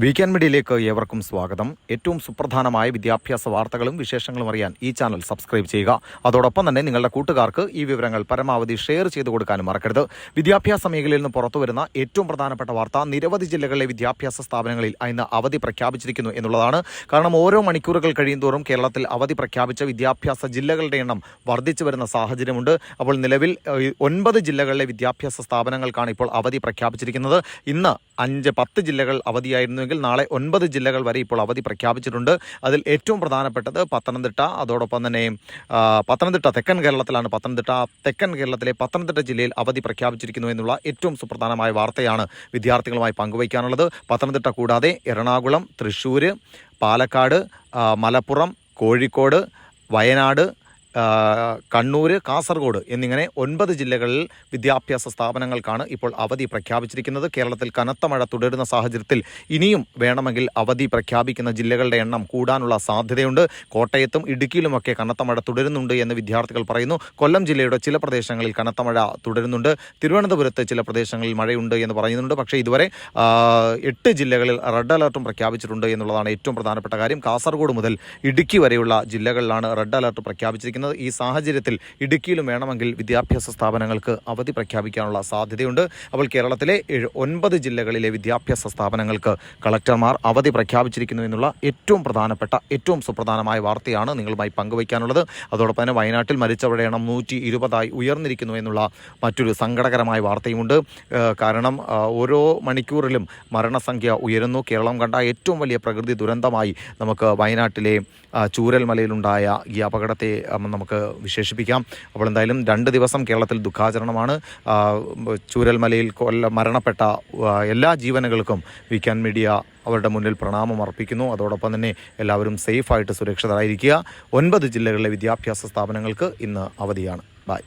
Weekend മീഡിയയിലേക്ക് ഏവർക്കും സ്വാഗതം. ഏറ്റവും സുപ്രധാനമായ വിദ്യാഭ്യാസ വാർത്തകളും വിശേഷങ്ങളും അറിയാൻ ഈ ചാനൽ സബ്സ്ക്രൈബ് ചെയ്യുക. അതോടൊപ്പം തന്നെ നിങ്ങളുടെ കൂട്ടുകാർക്ക് ഈ വിവരങ്ങൾ പരമാവധി ഷെയർ ചെയ്തു കൊടുക്കാനും മറക്കരുത്. വിദ്യാഭ്യാസ മേഖലയിൽ നിന്ന് പുറത്തുവരുന്ന ഏറ്റവും പ്രധാനപ്പെട്ട വാർത്ത നിരവധി ജില്ലകളിലെ വിദ്യാഭ്യാസ സ്ഥാപനങ്ങളിൽ ഇന്ന് അവധി പ്രഖ്യാപിച്ചിരിക്കുന്നു എന്നുള്ളതാണ്. കാരണം ഓരോ മണിക്കൂറുകൾ കഴിയുന്തോറും കേരളത്തിൽ അവധി പ്രഖ്യാപിച്ച വിദ്യാഭ്യാസ ജില്ലകളുടെ എണ്ണം വർദ്ധിച്ചു വരുന്ന സാഹചര്യമുണ്ട്. അപ്പോൾ നിലവിൽ ഒൻപത് ജില്ലകളിലെ വിദ്യാഭ്യാസ സ്ഥാപനങ്ങൾക്കാണ് ഇപ്പോൾ അവധി പ്രഖ്യാപിച്ചിരിക്കുന്നത്. ഇന്ന് അഞ്ച് പത്ത് ജില്ലകൾ അവധിയായിരുന്നുവെങ്കിൽ നാളെ ഒൻപത് ജില്ലകൾ വരെ ഇപ്പോൾ അവധി പ്രഖ്യാപിച്ചിട്ടുണ്ട്. അതിൽ ഏറ്റവും പ്രധാനപ്പെട്ടത് പത്തനംതിട്ട അതോടൊപ്പം തന്നെ പത്തനംതിട്ട തെക്കൻ കേരളത്തിലാണ് പത്തനംതിട്ട. തെക്കൻ കേരളത്തിലെ പത്തനംതിട്ട ജില്ലയിൽ അവധി പ്രഖ്യാപിച്ചിരിക്കുന്നു എന്നുള്ള ഏറ്റവും സുപ്രധാനമായ വാർത്തയാണ് വിദ്യാർത്ഥികളുമായി പങ്കുവയ്ക്കാനുള്ളത്. പത്തനംതിട്ട കൂടാതെ എറണാകുളം തൃശ്ശൂർ പാലക്കാട് മലപ്പുറം കോഴിക്കോട് വയനാട് കണ്ണൂർ കാസർഗോഡ് എന്നിങ്ങനെ ഒൻപത് ജില്ലകളിൽ വിദ്യാഭ്യാസ സ്ഥാപനങ്ങൾക്കാണ് ഇപ്പോൾ അവധി പ്രഖ്യാപിച്ചിരിക്കുന്നത്. കേരളത്തിൽ കനത്ത മഴ തുടരുന്ന സാഹചര്യത്തിൽ ഇനിയും വേണമെങ്കിൽ അവധി പ്രഖ്യാപിക്കുന്ന ജില്ലകളുടെ എണ്ണം കൂടാനുള്ള സാധ്യതയുണ്ട്. കോട്ടയത്തും ഇടുക്കിയിലുമൊക്കെ കനത്ത മഴ തുടരുന്നുണ്ട് എന്ന് വിദ്യാർത്ഥികൾ പറയുന്നു. കൊല്ലം ജില്ലയുടെ ചില പ്രദേശങ്ങളിൽ കനത്ത മഴ തുടരുന്നുണ്ട്. തിരുവനന്തപുരത്ത് ചില പ്രദേശങ്ങളിൽ മഴയുണ്ട് എന്ന് പറയുന്നുണ്ട്. പക്ഷേ ഇതുവരെ എട്ട് ജില്ലകളിൽ റെഡ് അലർട്ടും പ്രഖ്യാപിച്ചിട്ടുണ്ട് എന്നുള്ളതാണ് ഏറ്റവും പ്രധാനപ്പെട്ട കാര്യം. കാസർഗോഡ് മുതൽ ഇടുക്കി വരെയുള്ള ജില്ലകളിലാണ് റെഡ് അലർട്ട് പ്രഖ്യാപിച്ചിരിക്കുന്നത്. ഈ സാഹചര്യത്തിൽ ഇടുക്കിയിലും വേണമെങ്കിൽ വിദ്യാഭ്യാസ സ്ഥാപനങ്ങൾക്ക് അവധി പ്രഖ്യാപിക്കാനുള്ള സാധ്യതയുണ്ട്. അപ്പോൾ കേരളത്തിലെ ഒൻപത് ജില്ലകളിലെ വിദ്യാഭ്യാസ സ്ഥാപനങ്ങൾക്ക് കളക്ടർമാർ അവധി പ്രഖ്യാപിച്ചിരിക്കുന്നു എന്നുള്ള ഏറ്റവും പ്രധാനപ്പെട്ട ഏറ്റവും സുപ്രധാനമായ വാർത്തയാണ് നിങ്ങളുമായി പങ്കുവയ്ക്കാനുള്ളത്. അതോടൊപ്പം തന്നെ വയനാട്ടിൽ മരിച്ചവരുടെ എണ്ണം നൂറ്റി ഇരുപതായി ഉയർന്നിരിക്കുന്നു എന്നുള്ള മറ്റൊരു സങ്കടകരമായ വാർത്തയുമുണ്ട്. കാരണം ഓരോ മണിക്കൂറിലും മരണസംഖ്യ ഉയരുന്നു. കേരളം കണ്ട ഏറ്റവും വലിയ പ്രകൃതി ദുരന്തമായി നമുക്ക് വയനാട്ടിലെ ചൂരൽമലയിലുണ്ടായ ഈ അപകടത്തെ നമുക്ക് വിശേഷിപ്പിക്കാം. അപ്പോൾ എന്തായാലും രണ്ട് ദിവസം കേരളത്തിൽ ദുഃഖാചരണമാണ്. ചൂരൽമലയിൽ കൊല്ല മരണപ്പെട്ട എല്ലാ ജീവനുകൾക്കും വീക്കാൻ മീഡിയ അവരുടെ മുന്നിൽ പ്രണാമം അർപ്പിക്കുന്നു. അതോടൊപ്പം തന്നെ എല്ലാവരും സേഫായിട്ട് സുരക്ഷിതരായിരിക്കുക. ഒൻപത് ജില്ലകളിലെ വിദ്യാഭ്യാസ സ്ഥാപനങ്ങൾക്ക് ഇന്ന് അവധിയാണ്. ബൈ.